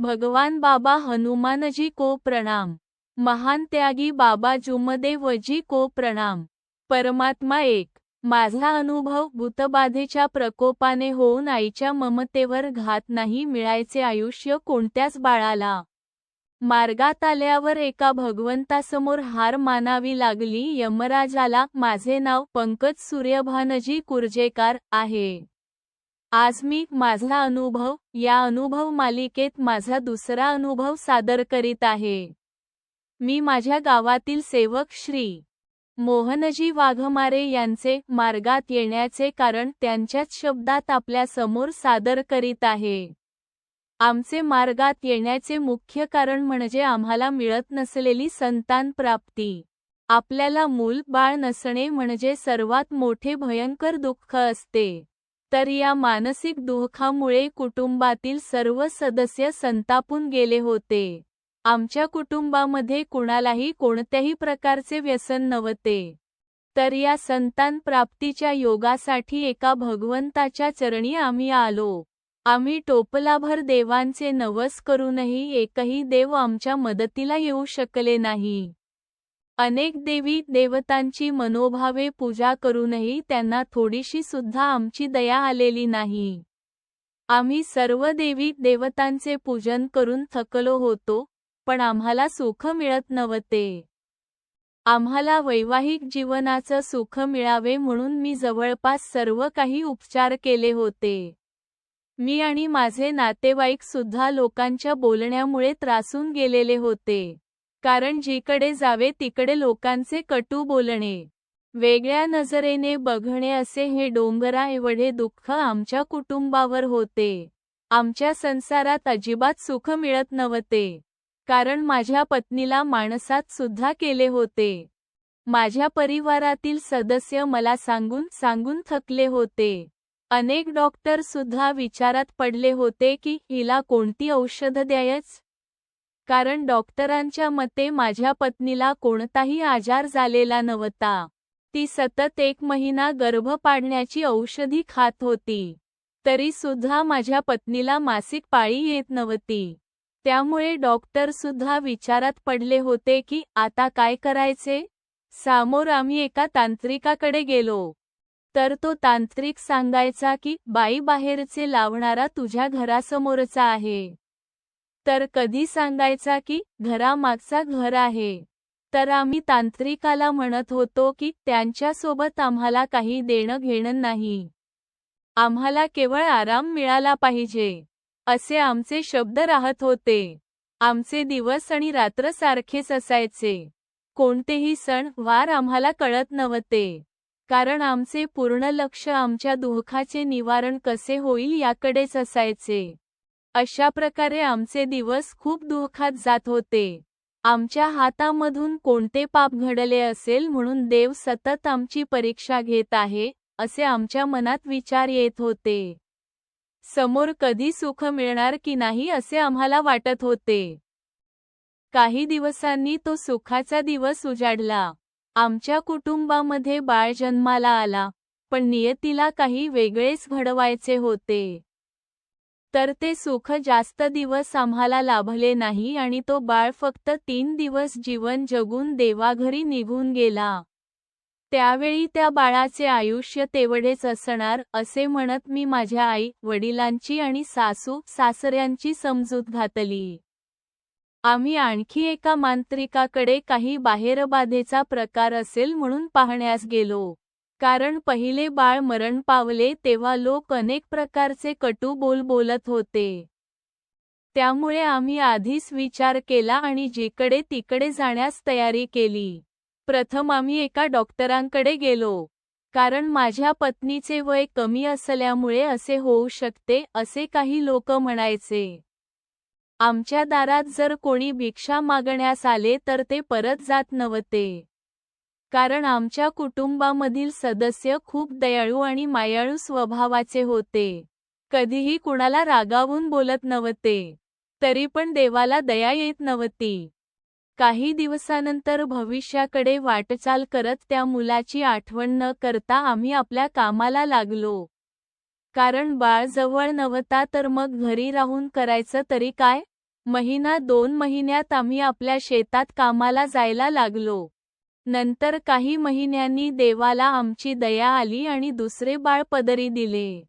भगवान बाबा हनुमानजी को प्रणाम. महान त्यागी बाबा जुमदेवजी को प्रणाम. परमात्मा एक. माझा अनुभव भूतबाधेच्या प्रकोपाने होऊन आईच्या ममतेवर घात नाही मिळायचे आयुष्य कोणत्याच बाळाला. मार्गात आल्यावर एका भगवंतासमोर हार मानावी लागली. यमराजाला माझे नाव पंकज सूर्यभानजी कुर्जेकार आहे. आज मी माझा अनुभव या अनुभव मालिकेत माझा दुसरा अनुभव सादर करीत आहे. मी माझ्या गावातील सेवक श्री. मोहनजी वाघमारे यांचे मार्गात येण्याचे कारण त्यांच्याच शब्दात आपल्यासमोर सादर करीत आहे. आमचे मार्गात येण्याचे मुख्य कारण म्हणजे आम्हाला मिळत नसलेली संतान प्राप्ती. आपल्याला मूल बाळ नसणे म्हणजे सर्वात मोठे भयंकर दुःख असते. तर या मानसिक दुःखामुळे कुटुंबातील सर्व सदस्य संतापून गेले होते. आमच्या कुटुंबामध्ये कुणालाही कोणत्याही प्रकारचे व्यसन नव्हते. तर या संतान प्राप्तीच्या योगासाठी एका भगवंताच्या चरणी आम्ही आलो. आम्ही टोपलाभर देवांचे नवस करूनही एकही देव आमच्या मदतीला येऊ शकले नाही. अनेक देवी देवतांची मनोभावे पूजा करूनही त्यांना थोडीशी सुद्धा आमची दया आलेली नाही. आम्ही सर्व देवी देवतांचे पूजन करून थकलो होतो पण आम्हाला सुख मिळत नव्हते. आम्हाला वैवाहिक जीवनाचं सुख मिळावे म्हणून मी जवळपास सर्व काही उपचार केले होते. मी आणि माझे नातेवाईक सुद्धा लोकांच्या बोलण्यामुळे त्रासून गेलेले होते. कारण जिकडे जावे तिकडे लोकांचे कटू बोलणे. वेगळ्या नजरेने बघणे असे हे डोंगरा एवढे दुःख आमच्या कुटुंबावर होते. आमच्या संसारात अजिबात सुख मिळत नव्हते. कारण माझ्या पत्नीला माणसात सुद्धा केले होते. माझ्या परिवारातील सदस्य मला सांगून सांगून थकले होते. अनेक डॉक्टर सुद्धा विचारात पडले होते की हिला कोणती औषध द्यायच? कारण डॉक्टरांच्या मते माझ्या पत्नीला कोणताही आजार झालेला नव्हता. ती सतत एक महिना गर्भ पाडण्याची औषधी खात होती. तरी सुद्धा माझ्या पत्नीला मासिक पाळी येत नव्हती. त्यामुळे डॉक्टर सुद्धा विचारात पडले होते की आता काय करायचे? सामोर आम्ही एका तांत्रिकाकडे गेलो. तर तो तांत्रिक सांगायचा की बाई बाहेरचे लावणारा तुझ्या घरासमोरचा आहे. तर कधी सांगायचा की घरामागचा घर आहे. तर आम्ही तांत्रिकाला म्हणत होतो की त्यांच्यासोबत आम्हाला काही देणं घेणं नाही. आम्हाला केवळ आराम मिळाला पाहिजे. असे आमचे शब्द राहत होते. आमचे दिवस आणि रात्र सारखेच असायचे. कोणतेही सण वार आम्हाला कळत नव्हते. कारण आमचे पूर्ण लक्ष आमच्या दुःखाचे निवारण कसे होईल याकडेच असायचे. अशा प्रकारे आमचे दिवस खूप दुःखात जात होते. आमच्या हातामधून कोणते पाप घडले असेल म्हणून देव सतत आमची परीक्षा घेत आहे असे आमच्या मनात विचार येत होते. समोर कधी सुख मिळणार की नाही असे आम्हाला वाटत होते. काही दिवसांनी तो सुखाचा दिवस उजाडला. आमच्या कुटुंबामध्ये बाळ जन्माला आला पण नियतीला काही वेगळेच घडवायचे होते. तर ते सुख जास्त दिवस आम्हाला लाभले नाही आणि तो बाळ फक्त तीन दिवस जीवन जगून देवाघरी निघून गेला. त्यावेळी त्या बाळाचे आयुष्य तेवढेच असणार असे म्हणत मी माझ्या आई वडिलांची आणि सासू सासऱ्यांची समजूत घातली. आम्ही आणखी एका मांत्रिकाकडे काही बाहेरबाधेचा प्रकार असेल म्हणून पाहण्यास गेलो. कारण पहिले बाळ मरण पावले तेव्हा लोक अनेक प्रकारचे कटू बोल बोलत होते. त्यामुळे आम्ही आधीच विचार केला आणि जिकडे तिकडे जाण्यास तयारी केली. प्रथम आम्ही एका डॉक्टरांकडे गेलो. कारण माझ्या पत्नीचे वय कमी असल्यामुळे असे होऊ शकते असे काही लोक म्हणायचे. आमच्या दारात जर कोणी भिक्षा मागण्यास आले तर ते परत जात नव्हते. कारण आमच्या कुटुंबामधील सदस्य खूप दयाळू आणि मायाळू स्वभावाचे होते. कधीही कुणाला रागावून बोलत नव्हते. तरी पण देवाला दया येत नव्हती. काही दिवसानंतर भविष्याकडे वाटचाल करत त्या मुलाची आठवण न करता आम्ही आपल्या कामाला लागलो. कारण बाळ जवळ नव्हता तर मग घरी राहून करायचं तरी काय? महिना दोन महिन्यात आम्ही आपल्या शेतात कामाला जायला लागलो. नंतर काही महिन्यांनी देवाला आमची दया आली आणि दुसरे बाळ पदरी दिले.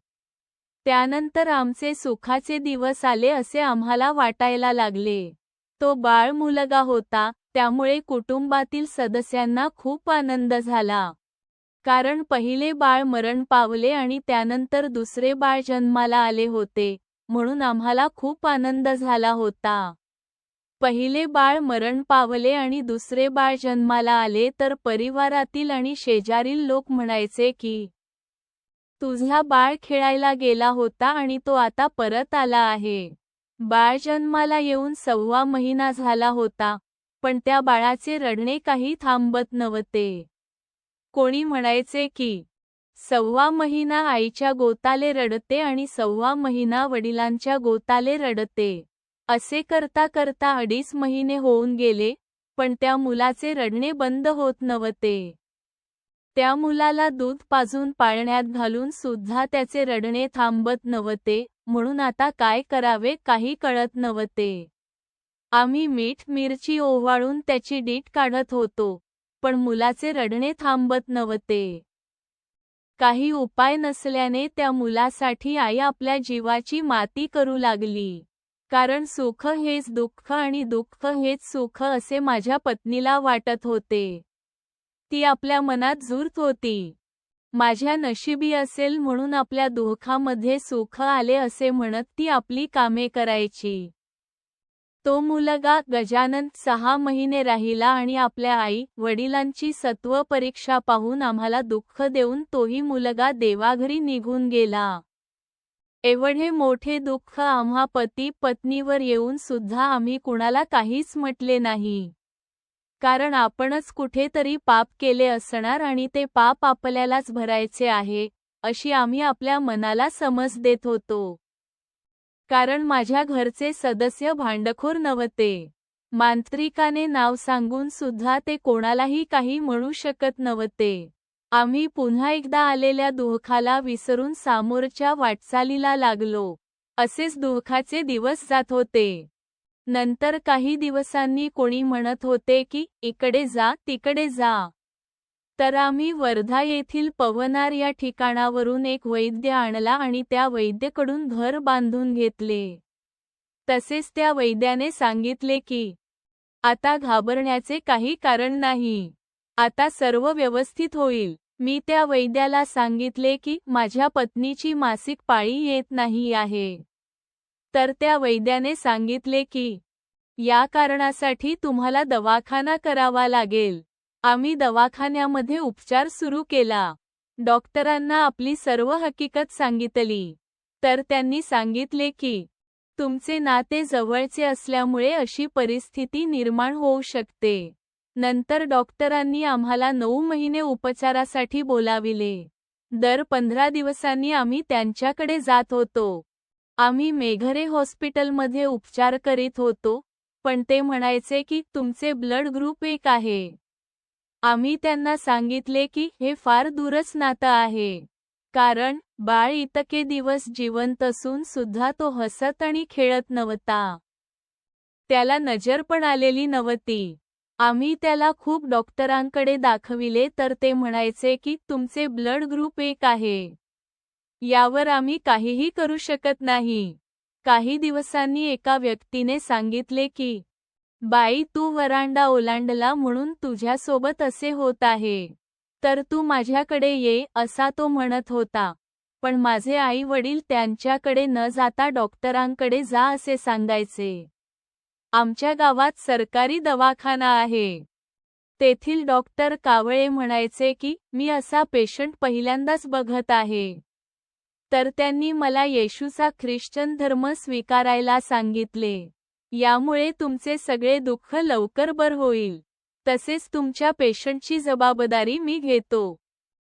त्यानंतर आमचे सुखाचे दिवस आले असे आम्हाला वाटायला लागले. तो बाळ मुलगा होता त्यामुळे कुटुंबातील सदस्यांना खूप आनंद झाला. कारण पहिले बाळ मरण पावले आणि त्यानंतर दुसरे बाळ जन्माला आले होते म्हणून आम्हाला खूप आनंद झाला होता. पहिले बाळ मरण पावले आणि दुसरे बाळ जन्माला आले तर परिवारातील आणि शेजारील लोक म्हणायचे की तुझा बाळ खेळायला गेला होता आणि तो आता परत आला आहे. बाळ जन्माला येऊन सव्वा महिना झाला होता पण त्या बाळाचे रडणे काही थांबत नव्हते. कोणी म्हणायचे की सव्वा महिना आईच्या गोताले रडते आणि सव्वा महिना वडिलांच्या गोताले रडते. असे करता करता अडीच महिने होऊन गेले पण त्या मुलाचे रडणे बंद होत नव्हते. त्या मुलाला दूध पाजून पाळण्यात घालून सुद्धा त्याचे रडणे थांबत नव्हते म्हणून आता काय करावे काही कळत नव्हते. आम्ही मीठ मिरची ओवाळून त्याची डीट काढत होतो पण मुलाचे रडणे थांबत नव्हते. काही उपाय नसल्याने त्या मुलासाठी आई आपल्या जीवाची माती करू लागली. कारण सुख हेच दुःख आणि दुःख हेच सुख असे माझ्या पत्नीला वाटत होते. ती आपल्या मनात झुरत होती. माझ्या नशिबी असेल म्हणून आपल्या दुःखामध्ये सुख आले असे म्हणत ती आपली कामे करायची. तो मुलगा गजानन सहा महिने राहिला आणि आपल्या आई वडिलांची सत्व परीक्षा पाहून आम्हाला दुःख देऊन तोही मुलगा देवाघरी निघून गेला. एवढे मोठे दुःख आम्हा पती पत्नीवर येऊन सुद्धा आम्ही कुणाला काहीच म्हटले नाही. कारण आपणच कुठेतरी पाप केले असणार आणि ते पाप आपल्यालाच भरायचे आहे अशी आम्ही आपल्या मनाला समज देत होतो. कारण माझ्या घरचे सदस्य भांडखोर नव्हते. मांत्रिकाने नाव सांगून सुद्धा ते कोणालाही काही म्हणू शकत नव्हते. आम्ही पुन्हा एकदा आलेल्या दुःखाला विसरून सामोरच्या वाटचालीला लागलो. असेच दुःखाचे दिवस जात होते. नंतर काही दिवसांनी कोणी म्हणत होते की इकडे जा तिकडे जा. तर आम्ही वर्धा येथील पवनार या ठिकाणावरून एक वैद्य आणला आणि त्या वैद्यकडून घर बांधून घेतले. तसेच त्या वैद्याने सांगितले की आता घाबरण्याचे काही कारण नाही. आता सर्व व्यवस्थित होईल. मी त्या वैद्याला सांगितले की माझ्या पत्नीची मासिक पाळी येत नाही आहे. तर त्या वैद्याने सांगितले की या कारणासाठी तुम्हाला दवाखाना करावा लागेल. आम्ही दवाखान्यामध्ये उपचार सुरू केला. डॉक्टरांना आपली सर्व हकीकत सांगितली. तर त्यांनी सांगितले की तुमचे नाते जवळचे असल्यामुळे अशी परिस्थिती निर्माण होऊ शकते. नंतर डॉक्टरांनी आम्हाला नऊ महिने उपचारासाठी बोलाविले. दर पंधरा दिवसांनी आम्ही त्यांच्याकडे जात होतो. आम्ही मेघरे हॉस्पिटलमध्ये उपचार करीत होतो पण ते म्हणायचे की तुमचे ब्लड ग्रुप एक आहे. आम्ही त्यांना सांगितले की हे फार दूरच नातं आहे. कारण बाळ इतके दिवस जिवंत असून सुद्धा तो हसत आणि खेळत नव्हता. त्याला नजर पण आलेली नव्हती. आम्ही त्याला खूप डॉक्टरांकडे दाखविले तर ते म्हणायचे की तुमचे ब्लड ग्रुप एक आहे. यावर आम्ही काहीही करू शकत नाही. काही दिवसांनी एका व्यक्तीने सांगितले की बाई तू वरांडा ओलांडला म्हणून तुझ्यासोबत असे होत आहे. तर तू माझ्याकडे ये असा तो म्हणत होता. पण माझे आई वडील त्यांच्याकडे न जाता डॉक्टरांकडे जा असे सांगायचे. आमच्या गावात सरकारी दवाखाना आहे. तेथील डॉक्टर कावळे म्हणायचे की मी असा पेशंट पहिल्यांदाच बघत आहे. तर त्यांनी मला येशूचा ख्रिश्चन धर्म स्वीकारायला सांगितले. यामुळे तुमचे सगळे दुःख लवकर बर होईल. तसेच तुमच्या पेशंटची जबाबदारी मी घेतो.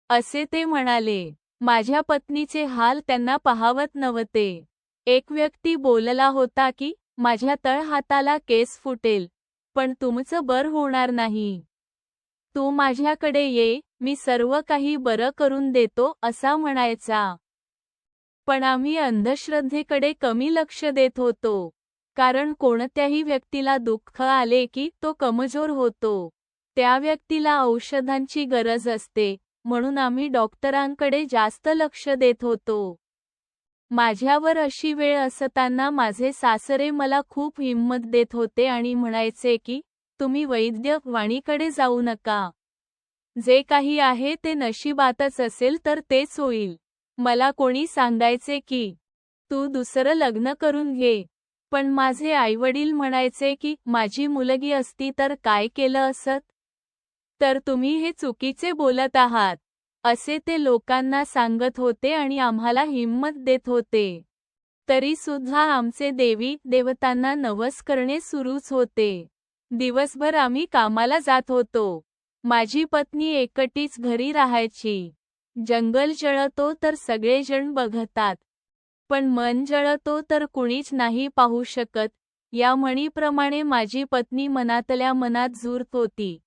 असे ते म्हणाले. माझ्या पत्नीचे हाल त्यांना पाहावत नव्हते. एक व्यक्ती बोलला होता की माझ्या तळहाताला केस फुटेल पण तुमचं बर होणार नाही. तू माझ्याकडे ये मी सर्व काही बरं करून देतो असा म्हणायचा. पण आम्ही अंधश्रद्धेकडे कमी लक्ष देत होतो कारण कोणत्याही व्यक्तीला दुःख आले की तो कमजोर होतो. त्या व्यक्तीला औषधांची गरज असते म्हणून आम्ही डॉक्टरांकडे जास्त लक्ष देत होतो. माझ्यावर अशी वेळ असताना माझे सासरे मला खूप हिंमत देत होते आणि म्हणायचे की तुम्ही वैद्य वाणीकडे जाऊ नका. जे काही आहे ते नशिबातच असेल तर तेच होईल. मला कोणी सांगायचे की तू दुसरं लग्न करून घे पण माझे आईवडील म्हणायचे की माझी मुलगी असती तर काय केलं असत? तर तुम्ही हे चुकीचे बोलत आहात. असे ते लोकांना सांगत होते आणि आम्हाला हिंमत देत होते. तरी सुद्धा आमचे देवी देवतांना नवस करणे सुरूच होते. दिवसभर आम्ही कामाला जात होतो. माझी पत्नी एकटीच घरी राहायची. जंगल जळतो तर सगळेजण बघतात. पण मन जळतो तर कुणीच नाही पाहू शकत या म्हणीप्रमाणे माझी पत्नी मनातल्या मनात झुरत होती.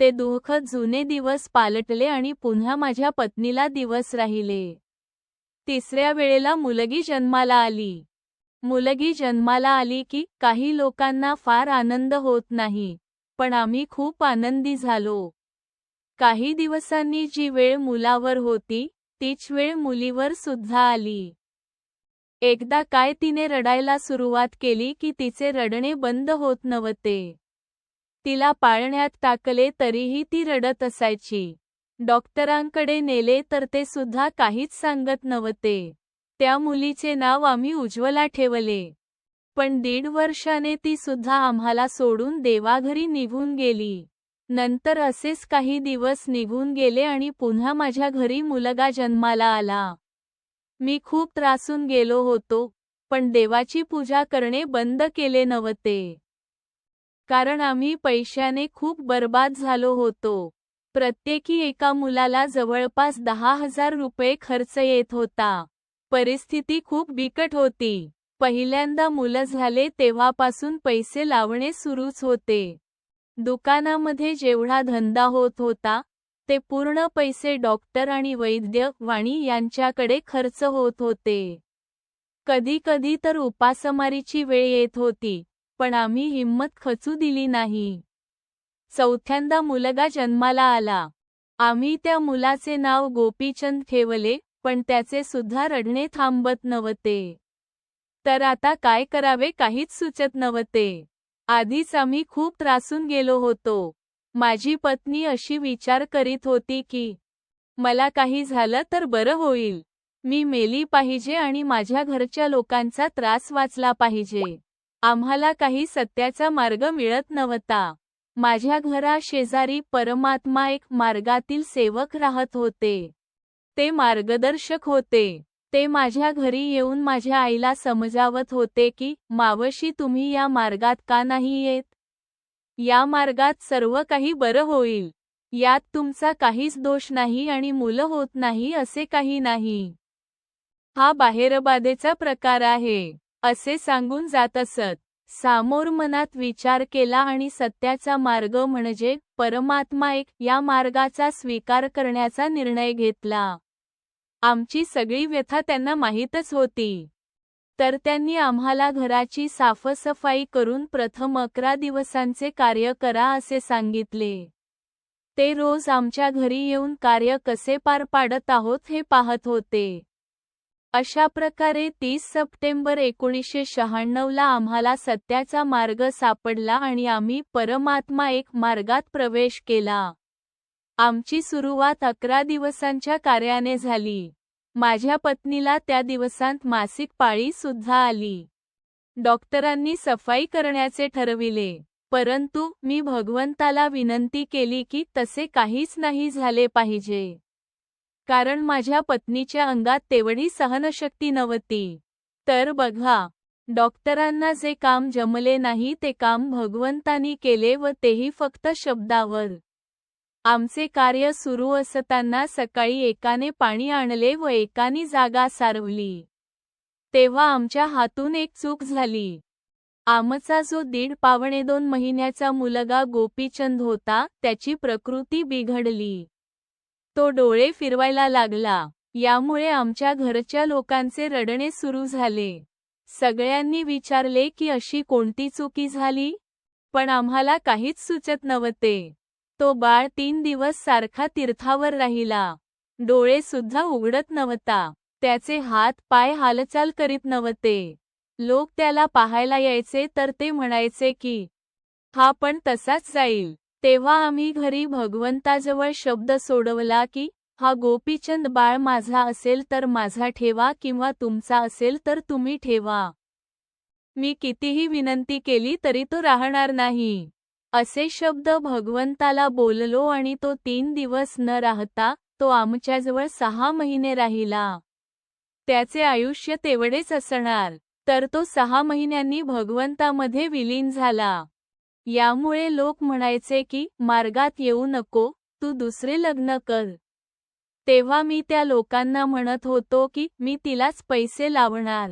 ते दुःख जुने दिवस पालटले आणि पुन्हा माझ्या पत्नीला दिवस राहिले. तिसऱ्या वेळेला मुलगी जन्माला आली. मुलगी जन्माला आली की काही लोकांना फार आनंद होत नाही पण आम्ही खूप आनंदी झालो. काही दिवसांनी जी वेळ मुलावर होती तीच वेळ मुलीवर सुद्धा आली. एकदा काय तिने रडायला सुरुवात केली की तिचे रडणे बंद होत नव्हते. तिला पाळण्यात टाकले तरीही ती रडत असायची. डॉक्टरांकडे नेले तर ते सुद्धा काहीच सांगत नव्हते. त्या मुलीचे नाव आम्ही उज्ज्वला ठेवले. पण दीड वर्षाने ती सुद्धा आम्हाला सोडून देवाघरी निघून गेली. नंतर असेच काही दिवस निघून गेले आणि पुन्हा माझ्या घरी मुलगा जन्माला आला. मी खूप त्रासून गेलो होतो पण देवाची पूजा करणे बंद केले नव्हते. कारण आम्ही पैशाने खूप बर्बाद झालो होतो. प्रत्येकी एका मुलाला जवळपास दहा हजार रुपये खर्च येत होता. परिस्थिती खूप बिकट होती. पहिल्यांदा मुलं झाले तेव्हापासून पैसे लावणे सुरूच होते. दुकानामध्ये जेवढा धंदा होत होता ते पूर्ण पैसे डॉक्टर आणि वैद्य वाणी यांच्याकडे खर्च होत होते. कधी कधी तर उपासमारीची वेळ येत होती. पण आम्ही हिंमत खचू दिली नाही. चौथ्यांदा मुलगा जन्माला आला. आम्ही त्या मुलाचे नाव गोपीचंद ठेवले पण त्याचे सुद्धा रडणे थांबत नव्हते. तर आता काय करावे काहीच सुचत नव्हते. आधीच आम्ही खूप त्रासून गेलो होतो. माझी पत्नी अशी विचार करीत होती की मला काही झालं तर बरं होईल. मी मेली पाहिजे आणि माझ्या घरच्या लोकांचा त्रास वाचला पाहिजे. आम्हाला काही सत्याचा मार्ग मिळत नव्हता. माझ्या घरा शेजारी परमात्मा एक मार्गातील सेवक राहत होते. ते मार्गदर्शक होते. ते माझ्या घरी येऊन माझ्या आईला समजावत होते की मावशी तुम्ही या मार्गात का नाही येत? या मार्गात सर्व काही बरं होईल. यात तुमचा काहीच दोष नाही आणि मुलं होत नाही असे काही नाही. हा बाहेरबाधेचा प्रकार आहे. असे सांगून जात असत. सामोर मनात विचार केला आणि सत्याचा मार्ग म्हणजे परमात्मा एक या मार्गाचा स्वीकार करण्याचा निर्णय घेतला. आमची सगळी व्यथा त्यांना माहीतच होती. तर त्यांनी आम्हाला घराची साफसफाई करून प्रथम अकरा दिवसांचे कार्य करा असे सांगितले. ते रोज आमच्या घरी येऊन कार्य कसे पार पाडत आहोत हे पाहत होते. अशा प्रकारे तीस सप्टेंबर एकोणीसशे शहाण्णवला आम्हाला सत्याचा मार्ग सापडला आणि आम्ही परमात्मा एक मार्गात प्रवेश केला. आमची सुरुवात अकरा दिवसांच्या कार्याने झाली. माझ्या पत्नीला त्या दिवसांत मासिक पाळी सुद्धा आली. डॉक्टरांनी सफाई करण्याचे ठरविले परंतु मी भगवंताला विनंती केली की तसे काहीच नाही झाले पाहिजे. कारण माझ्या पत्नीच्या अंगात तेवढी सहनशक्ती नव्हती. तर बघा डॉक्टरांना जे काम जमले नाही ते काम भगवंतानी केले व तेही फक्त शब्दावर. आमचे कार्य सुरू असताना सकाळी एकाने पाणी आणले व एकाने जागा सारवली. तेव्हा आमच्या हातून एक चूक झाली. आमचा जो दीड पावणे दोन महिन्याचा मुलगा गोपीचंद होता त्याची प्रकृती बिघडली. तो डोळे फिरवायला लागला. यामुळे आमच्या घरच्या लोकांचे रडणे सुरू झाले. सगळ्यांनी विचारले की अशी कोणती चुकी झाली? पण आम्हाला काहीच सुचत नव्हते. तो बाळ तीन दिवस सारखा तीर्थावर राहिला. डोळे सुद्धा उघडत नव्हता. त्याचे हात पाय हालचाल करीत नव्हते. लोक त्याला पाहायला यायचे तर ते म्हणायचे की हा पण तसाच जाईल. तेव्हा आम्ही घरी भगवंताजवळ शब्द सोडवला की हा गोपीचंद बाळ माझा असेल तर माझा ठेवा किंवा तुमचा असेल तर तुम्ही ठेवा. मी कितीही विनंती केली तरी तो राहणार नाही. असे शब्द भगवंताला बोललो आणि तो तीन दिवस न राहता तो आमच्याजवळ सहा महिने राहिला. त्याचे आयुष्य तेवढेच असणार. तर तो सहा महिन्यांनी भगवंतामध्ये विलीन झाला. यामुळे लोक म्हणायचे की मार्गात येऊ नको तू दुसरे लग्न कर. तेव्हा मी त्या लोकांना म्हणत होतो की मी तिलाच पैसे लावणार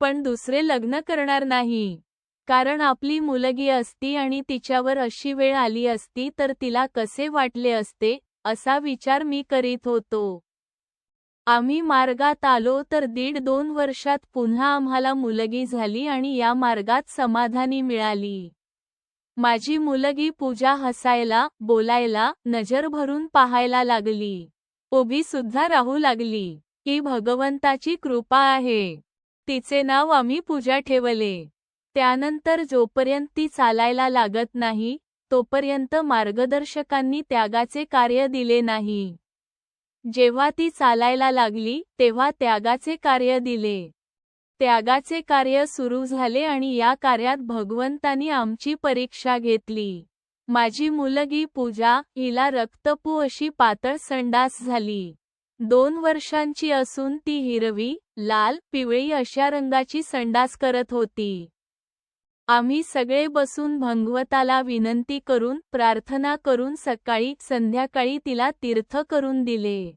पण दुसरे लग्न करणार नाही. कारण आपली मुलगी असती आणि तिच्यावर अशी वेळ आली असती तर तिला कसे वाटले असते असा विचार मी करीत होतो. आम्ही मार्गात आलो तर दीड दोन वर्षात पुन्हा आम्हाला मुलगी झाली आणि या मार्गात समाधानी मिळाली. माझी मुलगी पूजा हसायला बोलायला नजर भरून पाहायला लागली. ओबी सुद्धा राहू लागली. ही भगवंताची कृपा आहे. तिचे नाव आम्ही पूजा ठेवले. त्यानंतर जोपर्यंत ती चालायला लागत नाही तोपर्यंत मार्गदर्शकांनी त्यागाचे कार्य दिले नाही. जेव्हा ती चालायला लागली तेव्हा त्यागाचे कार्य दिले. त्यागाचे कार्य सुरू झाले आणि या कार्यात भगवंतानी आमची परीक्षा घेतली. माझी मुलगी पूजा हिला रक्तपू अशी पातळ संडास झाली. दोन वर्षांची असून ती हिरवी लाल पिवळी अशा रंगाची संडास करत होती. आम्ही सगळे बसून भंगवताला विनंती करून प्रार्थना करून सकाळी संध्याकाळी तिला तीर्थ करून दिले.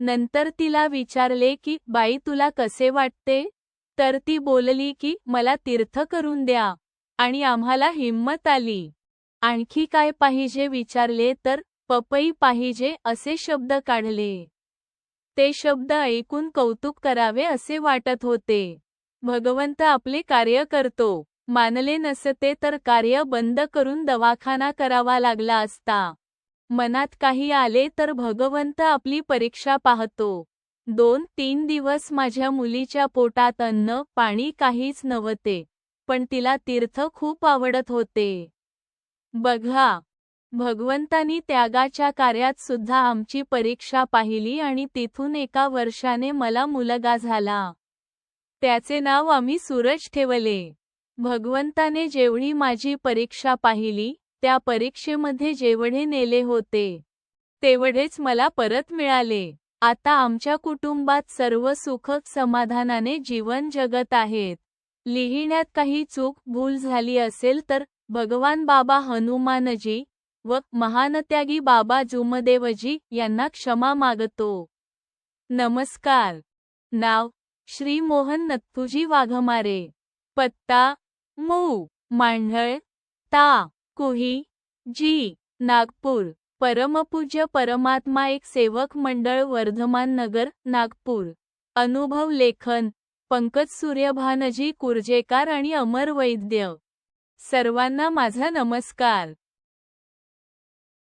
नंतर तिला विचारले की बाई तुला कसे वाटते? तर ती बोलली की मला तीर्थ करून द्या. आणि आम्हाला हिंमत आली. आणखी काय पाहिजे विचारले तर पपई पाहिजे असे शब्द काढले. ते शब्द ऐकून कौतुक करावे असे वाटत होते. भगवंत आपले कार्य करतो. मानले नसते तर कार्य बंद करून दवाखाना करावा लागला असता. मनात काही आले तर भगवंत आपली परीक्षा पाहतो. दोन तीन दिवस माझ्या मुलीच्या पोटात अन्न पाणी काहीच नव्हते पण तिला तीर्थ खूप आवडत होते. बघा भगवंतानी त्यागाच्या कार्यात सुद्धा आमची परीक्षा पाहिली आणि तिथून एका वर्षाने मला मुलगा झाला. त्याचे नाव आम्ही सूरज ठेवले. भगवंताने जेवढी माझी परीक्षा पाहिली त्या परीक्षेमध्ये जेवढे नेले होते तेवढेच मला परत मिळाले. आता आमच्या कुटुंबात सर्व सुख समाधानाने जीवन जगत आहेत. लिहिण्यात काही चूक भूल झाली असेल तर भगवान बाबा हनुमानजी व महानत्यागी बाबा जुमदेवजी यांना क्षमा मागतो. नमस्कार. नाव श्री मोहन नथुजी वाघमारे. पत्ता मऊ मांढळ ता कुही जी नागपूर. परमपूज्य परमात्मा एक सेवक मंडळ वर्धमान नगर नागपूर. अनुभव लेखन पंकज सूर्यभानजी कुर्जेकार आणि अमर वैद्य. सर्वांना माझा नमस्कार.